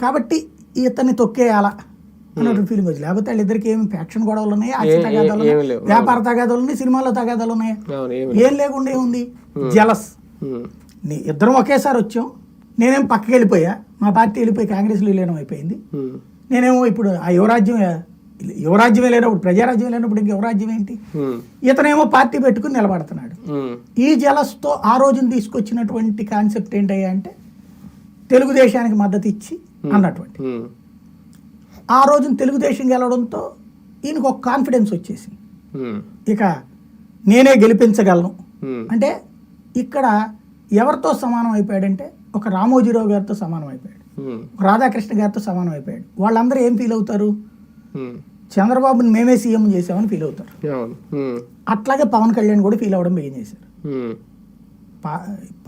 కాబట్టి ఇతన్ని తొక్కేయాలా అన్నట్టు ఫీలింగ్ వచ్చి లేకపోతే వాళ్ళిద్దరికి ఏమి ఫ్యాక్షన్ గొడవలు ఉన్నాయి? ఆస్తి తగాదాలు ఉన్నాయి. వ్యాపార తగాదాలు ఉన్నాయి సినిమాలో తగాదాలు ఉన్నాయి? ఏం లేకుండా ఏముంది? జలస్ నీ- ఇద్దరం ఒకేసారి వచ్చాం. నేనేం పక్కకి వెళ్ళిపోయా? మా పార్టీ వెళ్ళిపోయి కాంగ్రెస్లో విలీనం అయిపోయింది. నేనేమో ఇప్పుడు ఆ యువరాజ్యం యువరాజ్యమే లేనప్పుడు ప్రజారాజ్యం లేనప్పుడు ఇంక యువరాజ్యం ఏంటి? ఇతనేమో పార్టీ పెట్టుకుని నిలబడుతున్నాడు. ఈ జలస్తో ఆ రోజున తీసుకొచ్చినటువంటి కాన్సెప్ట్ ఏంటయ్యా అంటే తెలుగుదేశానికి మద్దతు ఇచ్చి అన్నటువంటి. ఉమ్, ఆ రోజున తెలుగుదేశం గెలవడంతో ఈయనకు ఒక కాన్ఫిడెన్స్ వచ్చేసింది. ఉమ్, ఇక నేనే గెలిపించగలను. అంటే ఇక్కడ ఎవరితో సమానం అయిపోయాడంటే ఒక రామోజీరావు గారితో సమానం అయిపోయాడు. రాధాకృష్ణ గారితో సమానం అయిపోయాడు. వాళ్ళందరూ ఏం ఫీల్ అవుతారు? చంద్రబాబుని మేమే సీఎం చేసామని ఫీల్ అవుతారు. అట్లాగే పవన్ కళ్యాణ్ కూడా ఫీల్ అవ్వడం బిగిన్ చేశారు.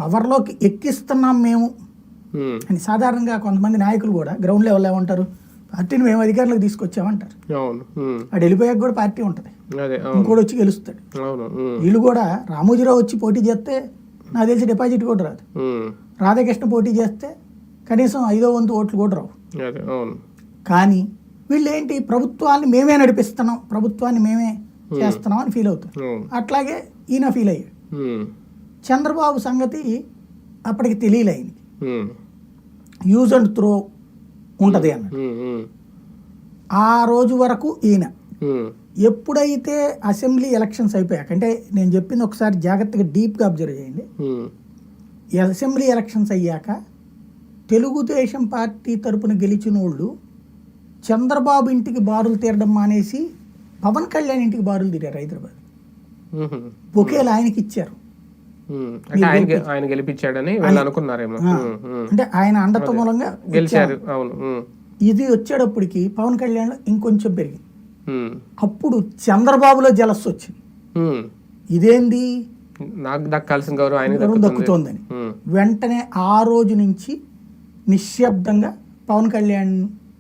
పవర్లోకి ఎక్కిస్తున్నాం మేము. అని సాధారణంగా కొంతమంది నాయకులు కూడా గ్రౌండ్ లెవెల్ ఏమంటారు? పార్టీని మేము అధికారంలోకి తీసుకొచ్చామంటారు. వాడు వెళ్ళిపోయాక కూడా పార్టీ ఉంటుంది. ఇంకోటి వచ్చి గెలుస్తాడు. ఉమ్, వీళ్ళు కూడా రామోజీరావు వచ్చి పోటీ చేస్తే నాకు తెలిసి డిపాజిట్ కూడా రాదు. రాధాకృష్ణ పోటీ చేస్తే కనీసం ఐదో వంతు ఓట్లు కూడా రావు. కానీ వీళ్ళు ఏంటి? ప్రభుత్వాన్ని మేమే నడిపిస్తున్నాం. ప్రభుత్వాన్ని మేమే చేస్తున్నాం అని ఫీల్ అవుతారు. అట్లాగే ఈయన ఫీల్ అయ్యాడు. చంద్రబాబు సంగతి అప్పటికి తెలియలే ఆయనకి. యూజ్ అండ్ త్రో ఉంటుంది ఉమ్, ఆ రోజు వరకు ఈయన. ఎప్పుడైతే అసెంబ్లీ ఎలక్షన్స్ అయిపోయాక అంటే నేను చెప్పింది ఒకసారి జాగ్రత్తగా డీప్గా అబ్జర్వ్ చేయండి. అసెంబ్లీ ఎలక్షన్స్ అయ్యాక తెలుగుదేశం పార్టీ తరపున గెలిచిన వాళ్ళు చంద్రబాబు ఇంటికి బారులు తీరడం మానేసి పవన్ కళ్యాణ్ ఇంటికి బారులు తీరారు హైదరాబాద్. ఒకేలా ఆయనకి ఇచ్చారు. అంటే ఆయన ఆయన గెలిపించాడని వీళ్ళు అనుకున్నారేమో. అంటే ఆయన అండతో మూలంగా గెలిచారు. అవును. ఇది వచ్చేటప్పటికి పవన్ కళ్యాణ్ ఇంకొంచెం పెరిగింది. అప్పుడు చంద్రబాబులో జలస్సు వచ్చింది. ఇదేంది? నాకు దక్కాల్సిన గౌరవం ఆయన దక్కుతోందని. వెంటనే ఆ రోజు నుంచి నిశ్శబ్దంగా పవన్ కళ్యాణ్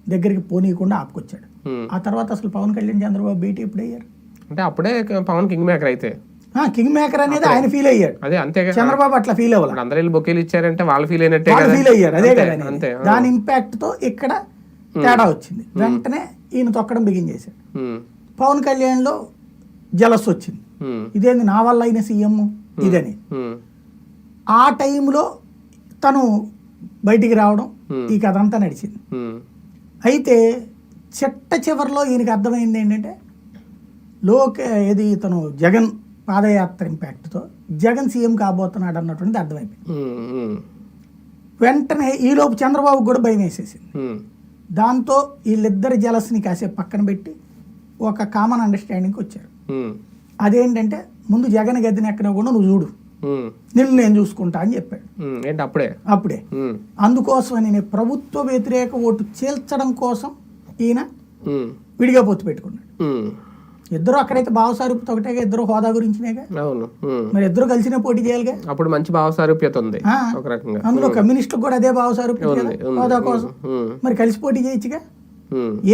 దగ్గరికి పోనీయకుండా ఆపుకొచ్చాడు. ఆ తర్వాత అసలు పవన్ కళ్యాణ్ చంద్రబాబు భేటీ ఎప్పుడు అయ్యారు అంటే అప్పుడే పవన్ కింగ్ మేకర్ అయితే. కింగ్ మేకర్ అనేది ఆయన ఫీల్ అయ్యాడు. అదే అంతే. చంద్రబాబు అట్లా ఫీల్ అవ్వాలి. అందరూ బొకేలు ఇచ్చారంటే వాళ్ళు ఫీల్ అయినట్టే ఫీల్ అయ్యారు అదే కదా. దాని ఇంపాక్ట్తో ఇక్కడ తేడా వచ్చింది. వెంటనే ఈయన తొక్కడం బిగిన్ చేశాడు. పవన్ కళ్యాణ్లో జలస్ వచ్చింది. ఇదేంది నా వల్ల అయిన సీఎం ఇదని? ఆ టైంలో తను బయటికి రావడం. ఈ కథ అంతా నడిచింది. అయితే చెట్ట చివరిలో ఈయనకి అర్థమైంది ఏంటంటే లోక ఇది తను జగన్ పాదయాత్ర ఇంపాక్ట్తో జగన్ సీఎం కాబోతున్నాడు అన్నటువంటిది అర్థమైపోయింది. వెంటనే ఈలోపు చంద్రబాబు కూడా భయం వేసేసింది. దాంతో వీళ్ళిద్దరి జలస్ని కాసేపు పక్కన పెట్టి ఒక కామన్ అండర్స్టాండింగ్కి వచ్చారు. అదేంటంటే ముందు జగన్ గదిని ఎక్కడ కూడా నువ్వు చూడు. నిన్ను నేను చూసుకుంటా అని చెప్పాడు. అప్పుడే? అప్పుడే. అందుకోసమని నేను ప్రభుత్వ వ్యతిరేక ఓటు చేల్చడం కోసం ఈయన విడిగా పొత్తు పెట్టుకున్నాడు. ఇద్దరు అక్కడైతే భావసారూప్యత ఒకటేగా ఇద్దరు హోదా గురించినేగా? అవును. మరి ఇద్దరు కలిసినే పోటీ చేయాలిగా? అప్పుడు మంచి భావ సారూప్యత ఉంది. ఒక రకంగా. అందులో కమ్యూనిస్టులకు కూడా అదే భావసారూప్యత హోదా కోసం. మరి కలిసి పోటీ చేయొచ్చుగా.